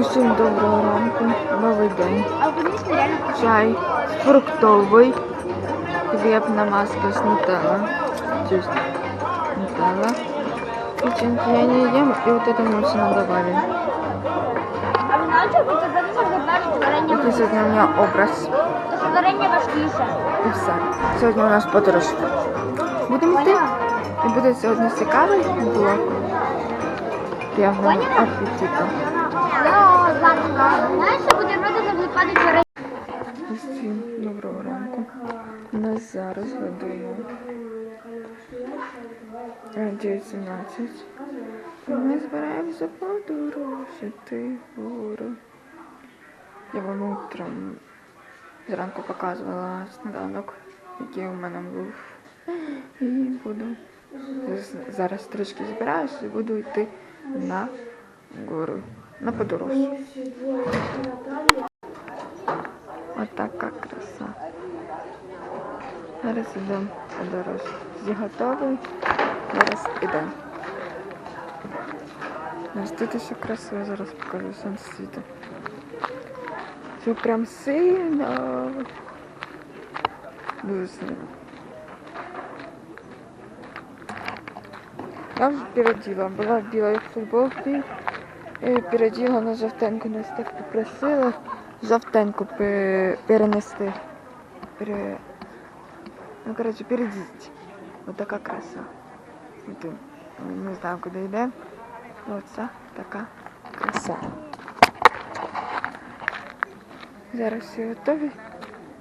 Усім доброго ранку, новий день. Чай фруктовий, хлібна маска з нутелла. Нутелла. Печеньки я не ем, и вот это мы все варення Такий сьогодні у мене образ. І все. Сьогодні у нас подорож. Будемо йти. І буде сьогодні цікавий блог. Певним апетитом. Знаєш, що буде падать варення? Всім доброго ранку. Нас зараз година 9.17. І Ми збираємося подорожити гору. Я вам утром зранку показувала сніданок, який у мене був. І буду зараз трішки збираюся і буду йти на гору, на подорож. Отака краса. Зараз йдемо подорож. Всі готові. Зараз йдемо. Тут ще красиво, зараз покажу сонцесвіти. Це прям сильно. Дуже сильно. Я вже переділа. Була в білій. Переділа на жовтеньку. Нас так попросили жовтеньку перенести. Пере... Ну, коротше, передіть. Ось така краса. Не знаю, куди йде. Оце така краса. Зараз всі готові.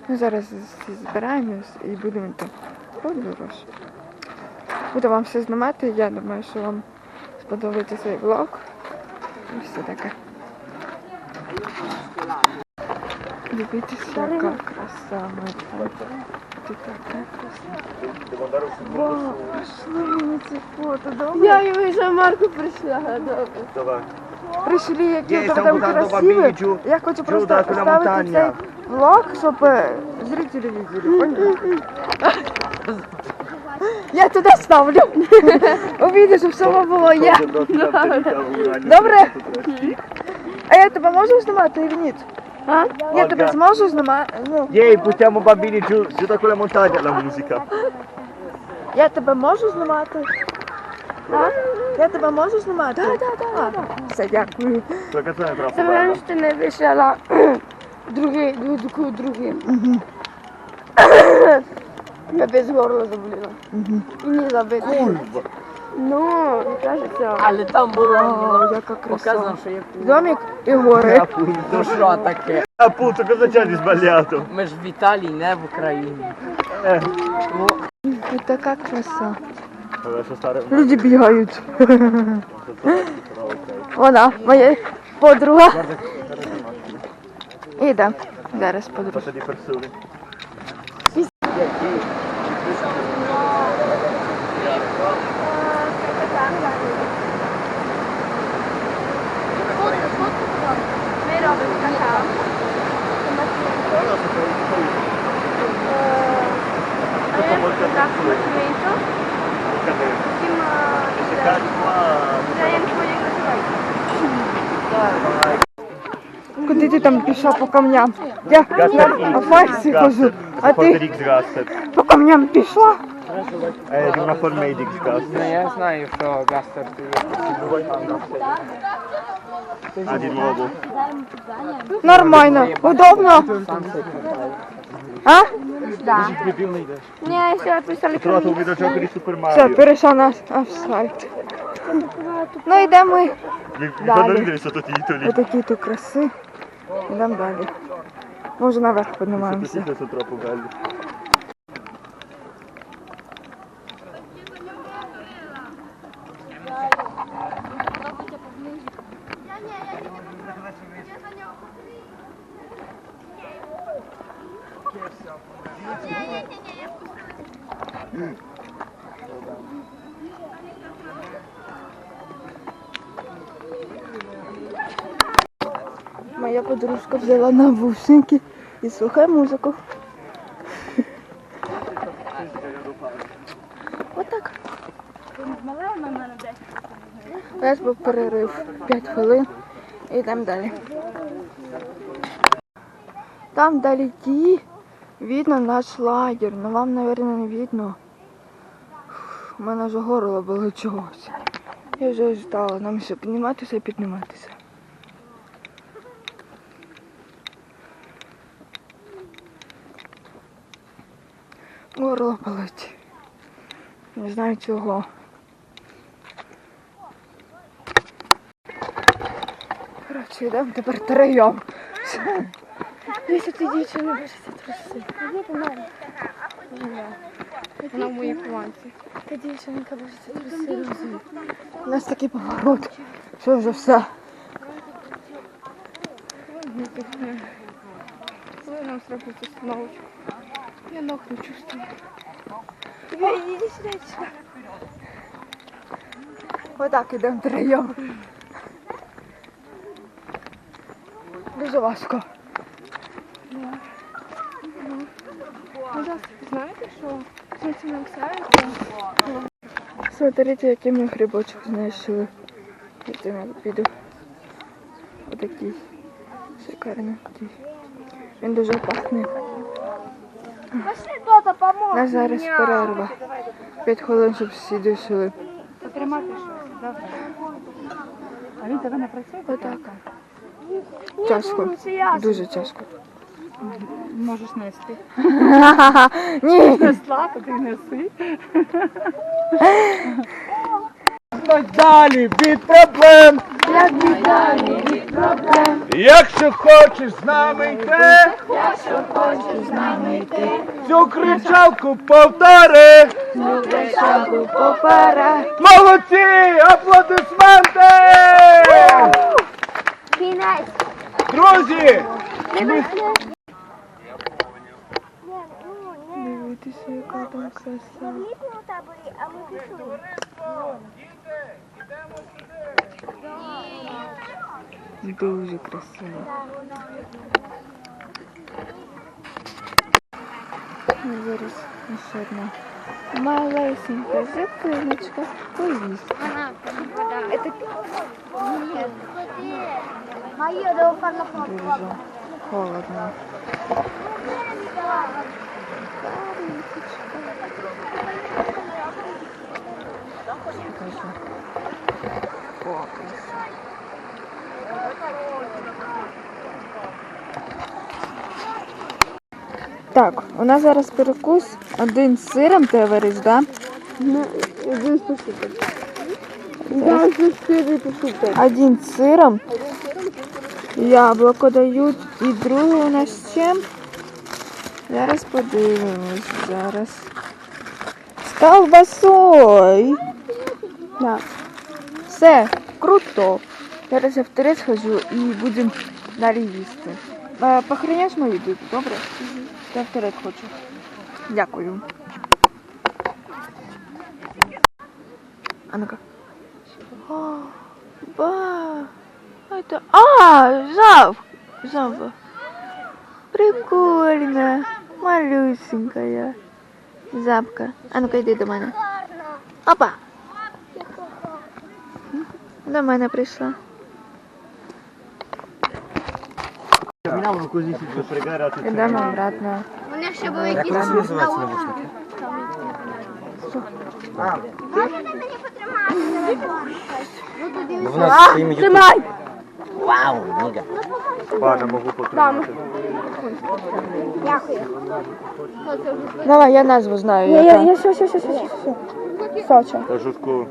Ну, зараз всі збираємось і будемо йти. Подорож. Буду вам все знімати. Я думаю, що вам сподобається цей влог. Все таке. Дивіться, яка краса. Тут така краса. Вау, прийшли мені ці фото, добре? Я і вже Марку прийшла. Добре. Dov'è? Прийшли, які Є, там там красиві. Я хочу просто Джуда, поставити цей влог, щоб е, зрителі видели, поняли? Я туди ставлю. Увійди, щоб все було я. Добре? А я тебе можу знімати чи ні? А? Я тебе зможу знімати? Ну, Ieri buttiamo bambini giù, giù da quella montagna la musica. я тебе можу знімати? А? Я тебе можу знімати? Так, так, так. Все, дякую. La canzone è troppo Це bella. що ти не вийшла другий, другий, другий. Я без горла заболіла. І не. Curva. Ну, кажеться. Але там було яка краса. показано, що є Домик і гори. Appunto. що таке. Appunto, cosa c'è di sbagliato? Ми ж в Італії, не в Україні. І така краса. lascia stare un Люди бігають. Вона, моя подруга. Іде. Зараз подруга. Куди ти там пішла по камням? Я Gasser на X. фарсі хожу, Gasser. А ти по камням пішла? Ну, я знаю, що Гастер ти. Нормально, удобно. А? Ні, ще писали Ho trovato un videogioco Все, перейшла на на сайт. Ну йдемо ми. Ridere. Отакі тут краси. Йдемо далі. Може наверх піднімаємося. Моя подружка взяла навушники і слухає музику. Отак. У нас був перерив 5 хвилин. і Йдемо далі. Там далі ті видно наш лагерь, но вам, наверное, не видно. У мене вже горло було чогось. Я вже ждала, нам ще підніматися і підніматися. Горло болить. Не знаю чого. Коротше, йдемо тепер троєм. Дивіться, ти дівчина бачите труси. Вона в моїй планці. Та дівчинка бачите труси. У нас такий поворот. Що вже все. Нам зробити установочку? Я ног не чувствую. Іди сюди, іди сюди. Отак ідемо троєм. Дуже важко. Знаєте, що не ксається? Смотрите, який ми грибочок знайшли. Я піду. Отакий. Шикарний. Він дуже пахне. Пошли У помог. нас зараз перерва. П'ять хвилин, щоб всі дійшли. Потримати щось, добре. А він тебе не працює? Отак. Тяжко. Дуже тяжко. Можеш нести. Ні! Несла, то ти неси. Далі від проблем. Якщо хочеш з нами йти, Якщо хочеш з нами йти, цю кричалку повтори. шагу поперед. Молодці! Аплодисменти! Кінець. Друзі! Дивіться, яка там краса. А ми пішли. Дуже красиво. Ну, Зараз ще одна малесенька зупиночка. Поїсть. Это Моє до Дуже холодно. Покажу. О, краса. Так, у нас зараз перекус. Один з сиром ти говориш, да? Один з посипом. Один з сиром. Яблуко дають. І другий у нас з чим? Зараз подивимось. Зараз. З колбасою. Да. Все, круто. Зараз я в туалет схожу і будемо далі їсти. Похороняєш мою їду, добре? Я в туалет хочу. Дякую. А ну-ка. Ба. Это... А, жаб. Жаба. Прикольно. Малюсенькая. Жабка. А ну-ка йди до мене. Опа. До мене прийшла. Йдемо обратно. Вони ще були якісь навушники? Можете мені потримати? Тримай! Вау, ніга. Guarda, mogu potrebati. дякую. Давай, я назву знаю. Я, яка. я, все, все, все, все, все. Соча. Кажутку.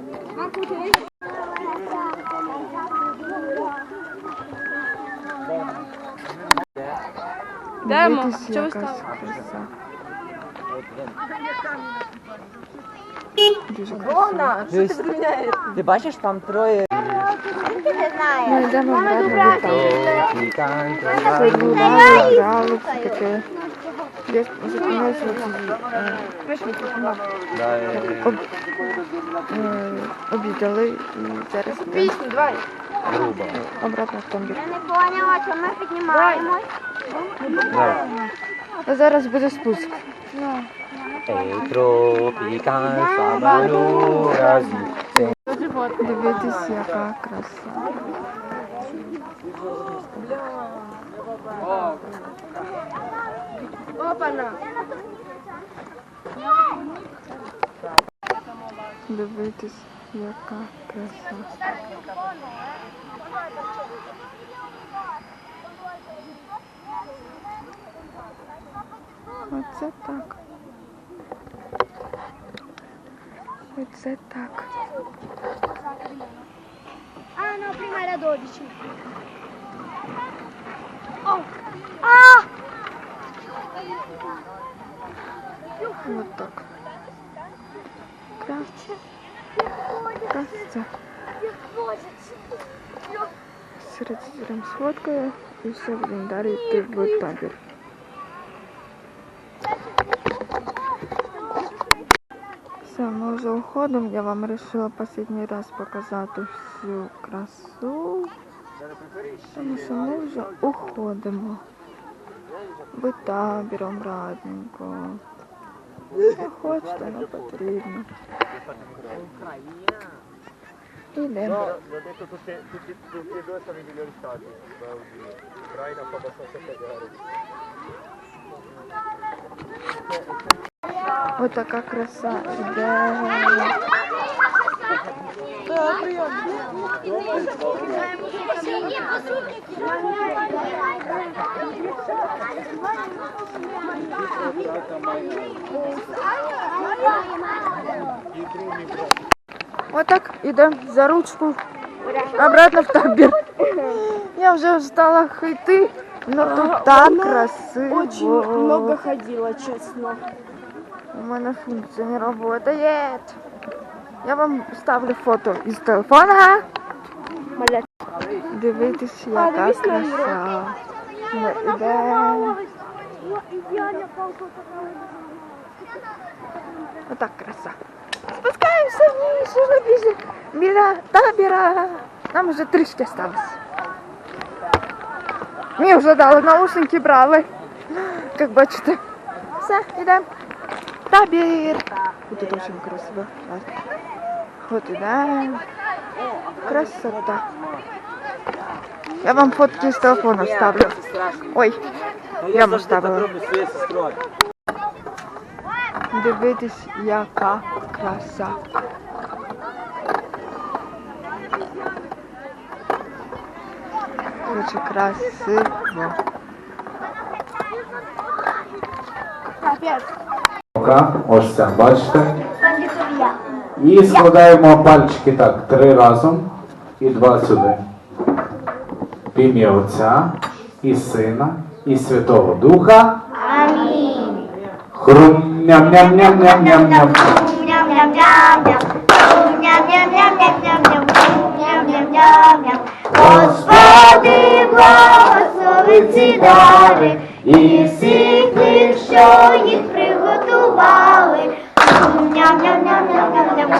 Йдемо. Чого ви стали? Дуже красиво. Ти бачиш, там троє. Не. Ми йдемо обратно до там. Пікант. Грали, все таке. Я зупинилася е, обідали і зараз Пісню, давай. Обратно в тамбір. Я не поняла, що ми піднімаємось. А зараз буде спуск. Ей, тропікан, сабану, разі. Дивитись, яка краса. Опана. Дивитись, яка краса. Оце так. Оце так. No, prima era 12. Oh. Ah! Вот так. Краса. Краса. Серед сфоткаю і все будемо далі йти в табір. Все, ми вже уходимо. Я вам вирішила останній раз показати всю красу. Тому що ми вже уходимо. Ви табіром радненько. Не хочете, не потрібно. Ідемо. Mi ho detto tutti, tutti, tutti e due sono i migliori stati. Saudi. Ucraina fa abbastanza cagare. Ось така краса іде. Отак ідемо за ручку обратно в табір. Я вже устала йти, але тут так красиво. Очень много ходила, честно. У мене функція не працює. Я вам ставлю фото із телефона. Блядь. Дивитись, А, яка дивись на краса. Ми йдемо. Отак краса. Спускаємося вниз, вже біля, біля табіра. Нам вже трішки осталось. Мені вже дали наушники, брали. Як бачите. Все, йдемо. Табір. Это очень красиво. Вот идем. Красота. Я вам фотки з телефона ставлю. Ой, я вам ставила. Дивитись, яка краса. Дуже красиво. Рука, ось ця, бачите? І складаємо пальчики так, три разом і два сюди. В ім'я Отця і Сина, і Святого Духа. Амінь. Хрум ням ням ням ням ням ням. Господи, благослови ці дари і всіх тих, що їх приготували. Ням-ням-ням-ням-ням-ням,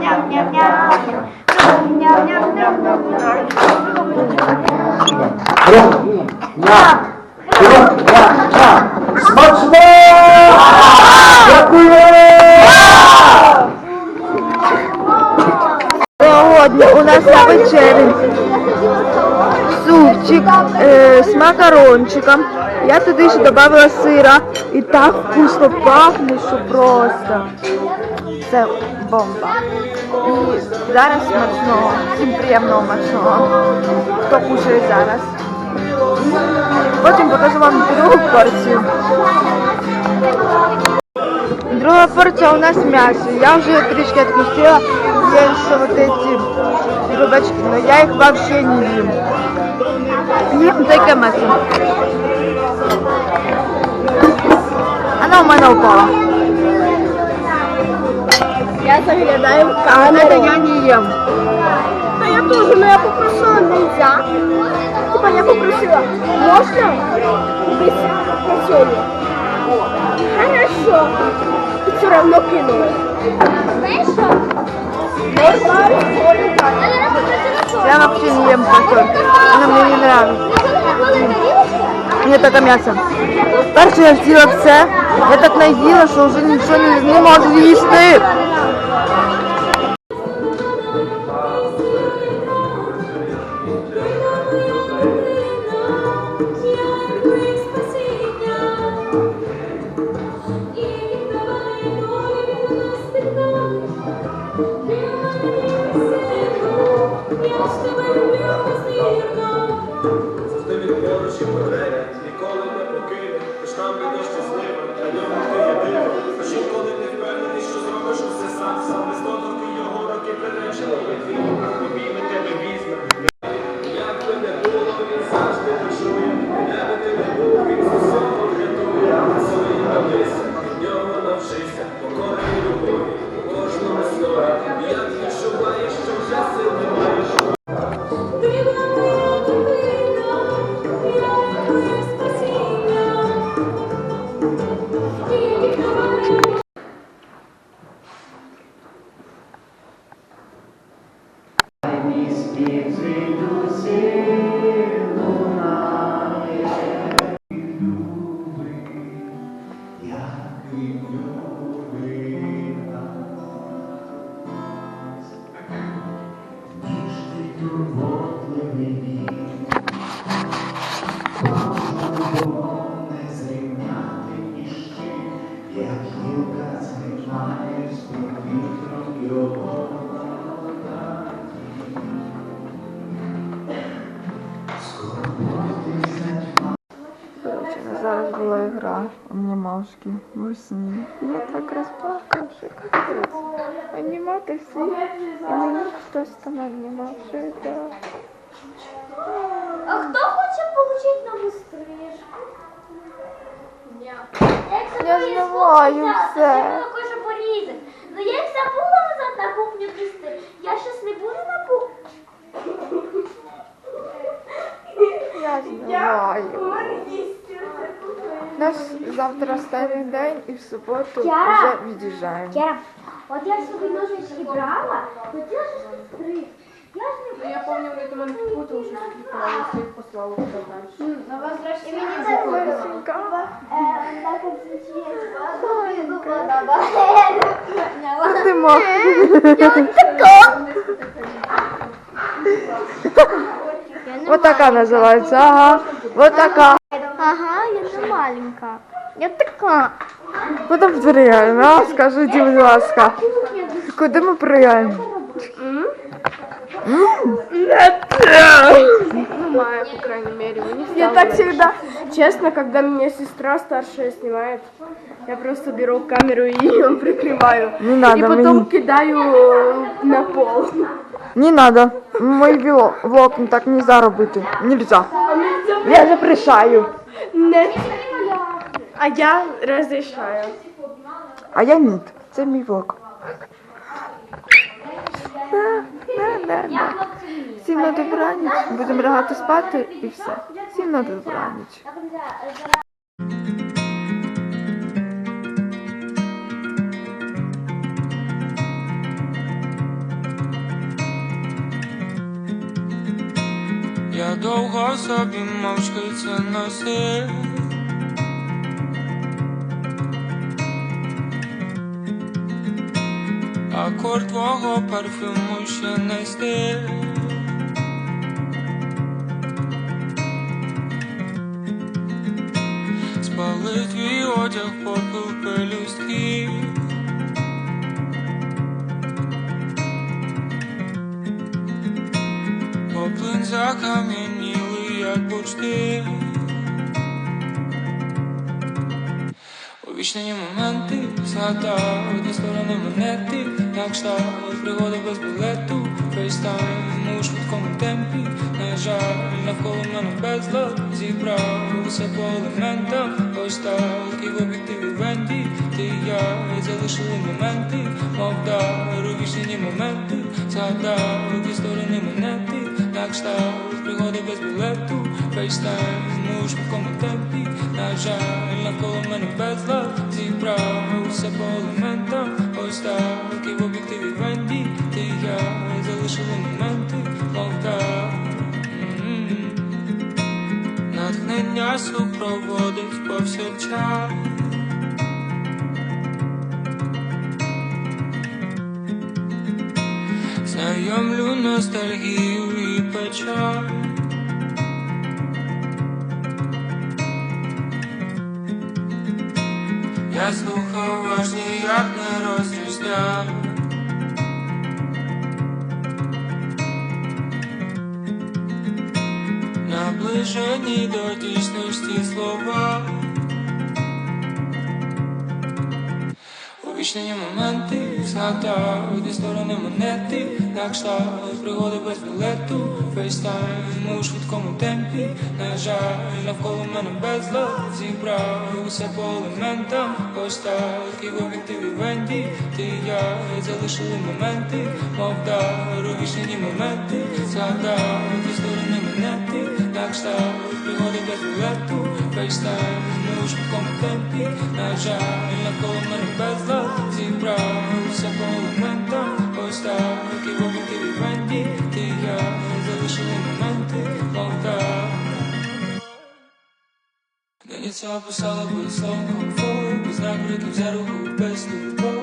ням-ням-ням-ням. Смачно! Дякую! У нас на вечері супчик е, з макарончиком. Я туди ще додала сира. І так вкусно пахне, що просто. Це бомба. І зараз смачного, всім приємного смачного. Хто кушає зараз. Потім покажу вам другу порцію. Друга порція у нас м'ясо. Я вже трішки відпустила Є ще вот эти рыбачки, но я их вообще не ем. Ем только мясо. Она у мене упала. Я заглядаю в Это камеру. я не ем. Та я тоже, но я попросила нельзя. Типа я попросила, можно без посолі? Хорошо. І все равно кинула. Знаєш що? Я вообще не ем фасоль. Она мне не нравится. Мне только мясо. Перше я з'їла все. Я так наїла, що вже нічого не, не можу їсти. Зараз була гра анімашки весні. Я так розплакавши, капець. Анімати всі. І мені хтось там анімав, що це. А хто хоче отримати нову стрижку? Я знімаю все. Я хочу порізати. Ну я їх забула назад на кухню пісти. Я щас не буду на кухню. Я знімаю. Нас завтра останній день і в суботу вже від'їжджаємо. Кера, от я собі ножички брала, хотіла щось підстригти. Я ж не Я помню, вони до мене впутали, що кліпали, я їх послала куди далі. На вас зрештою мені це Лисенька. на концентрації. Ти мах. Вот така називається, ага. Вот така. Ага, я не маленька. Я така. Куди ми приїжджаємо? А, скажіть, будь ласка. Куди ми приїжджаємо? Мая, по крайней мере, вы не Я так всегда, честно, когда меня сестра старшая снимает, я просто беру камеру и ее прикрываю. Не надо и потом мені. кидаю э, на пол. Не надо. Мой влог, влог так нельзя робити. Нельзя. Я запрещаю. Не. А я розрішаю. А я ні. Це мій влог. Да, да, да, да. Всім на добраніч. Будемо лягати спати і все. Всім на добраніч. Довго собі мовчки це носив. Акорд твого парфюму ще не стих. Спали твій одяг, попил пелюстки. Як бурштин Увічнені моменти, згадав одні сторони монети, на кшталт пригоди без білету, фейстайм у швидкому темпі, на жаль, навколо мене безлад зібрав усе по елементам, ось так і в об'єктиві венді, ти і я залишили моменти, мов дар, увічнені моменти, згадав дві сторони монети, на кшталт пригоди без білету, фейстайм у швидкому темпі, на жаль, навколо мене безлад зібрав усе по елементам, ось так і в об'єктиві венді, ти і я залишили моменти. Натхнення. Натхнення супроводить повсякчас Знайомлю ностальгію і печаль Я слухав аж ніяк не розрізняв Наближені до дійсності слова. Увічнені моменти, згадав дві сторони монети, на кшталт пригоди без білету, фейстайм у швидкому темпі, на жаль, навколо мене безлад зібрав усе по елементам, ось так і в об'єктиві венді, ти і я залишили моменти, мов дар, увічнені моменти, згадав дві сторони монети, на кшталт пригоди без білету, фейстайм у швидкому темпі, на жаль, навколо мене безлад зібрав Sharp and solid, but it's slow, come forward. Cause now, but it gives out who best do